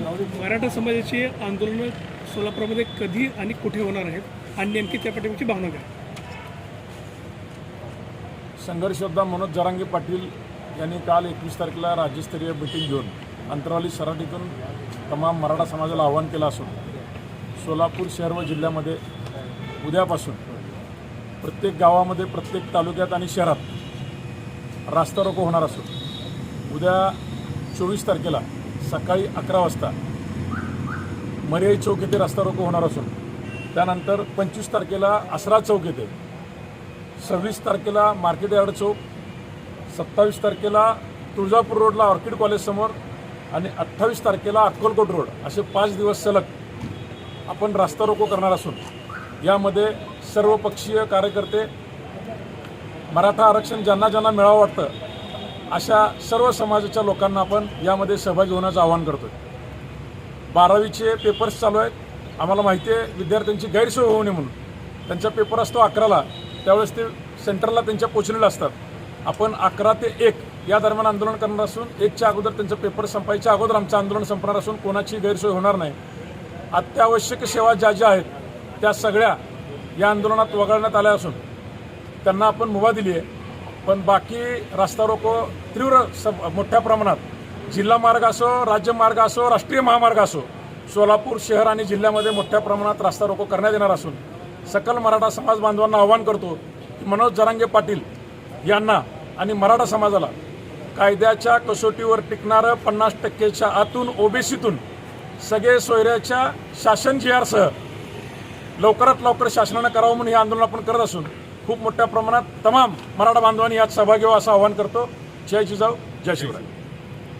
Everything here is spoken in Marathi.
मराठा समाजाची आंदोलनं सोलापूरमध्ये कधी आणि कुठे होणार आहेत आणि नेमकी त्या पाठीमागची भावना काय? संघर्ष योद्धा मनोज जरांगे पाटील यांनी काल एकवीस तारखेला राज्यस्तरीय मिटिंग घेऊन अंतरावली सराटीतून तमाम मराठा समाजाला आवाहन केलं असून सोलापूर शहर व जिल्ह्यामध्ये उद्यापासून प्रत्येक गावामध्ये प्रत्येक तालुक्यात आणि शहरात रास्ता रोको होणार असून उद्या चोवीस तारखेला सकाळी अकरा वाजता मर्याई चौक येथे रस्ता रोको होणार असून त्यानंतर पंचवीस तारखेला आसरा चौक येथे सव्वीस तारखेला मार्केट यार्ड चौक सत्तावीस तारखेला तुळजापूर रोडला ऑर्किड कॉलेजसमोर आणि अठ्ठावीस तारखेला अक्कलकोट रोड असे पाच दिवस सलग आपण रास्ता रोको करणार असून यामध्ये सर्वपक्षीय कार्यकर्ते मराठा आरक्षण ज्यांना ज्यांना मिळावं वाटतं अशा सर्व समाजाच्या लोकांना आपण यामध्ये सहभागी होण्याचं आवाहन करतो बारावीचे पेपर्स चालू आहेत. आम्हाला माहिती आहे विद्यार्थ्यांची गैरसोय होऊ नये म्हणून. त्यांचा पेपर असतो अकराला. त्यावेळेस ते सेंटरला त्यांच्या पोचलेले असतात. आपण अकरा ते एक या दरम्यान आंदोलन करणार असून एकच्या अगोदर त्यांचं पेपर संपायच्या अगोदर आमचं आंदोलन संपणार असून कोणाची गैरसोय होणार नाही. अत्यावश्यक सेवा ज्या ज्या आहेत त्या सगळ्या या आंदोलनात वगळण्यात आल्या असून त्यांना आपण मुभा दिली आहे पण बाकी रस्ता रोको तीव्र सब मोठ्या प्रमाणात. जिल्हा मार्ग असो राज्य मार्ग असो राष्ट्रीय महामार्ग असो सोलापूर शहर आणि जिल्ह्यामध्ये मोठ्या प्रमाणात रस्ता रोको करण्यात येणार असून सकल मराठा समाज बांधवांना आवाहन करतो की मनोज जरांगे पाटील यांना आणि मराठा समाजाला कायद्याच्या कसोटीवर टिकणारं पन्नास टक्केच्या आतून ओबीसीतून सगळे सोयऱ्याच्या शासन जी आरसह लवकरात लवकर शासनानं करावं म्हणून हे आंदोलन आपण करत असून खूप मोठ्या प्रमाणात तमाम मराठा बांधवांनी यात सहभागी व्हावं असं आवाहन करतो. जय जिजाऊ जय शिवराय.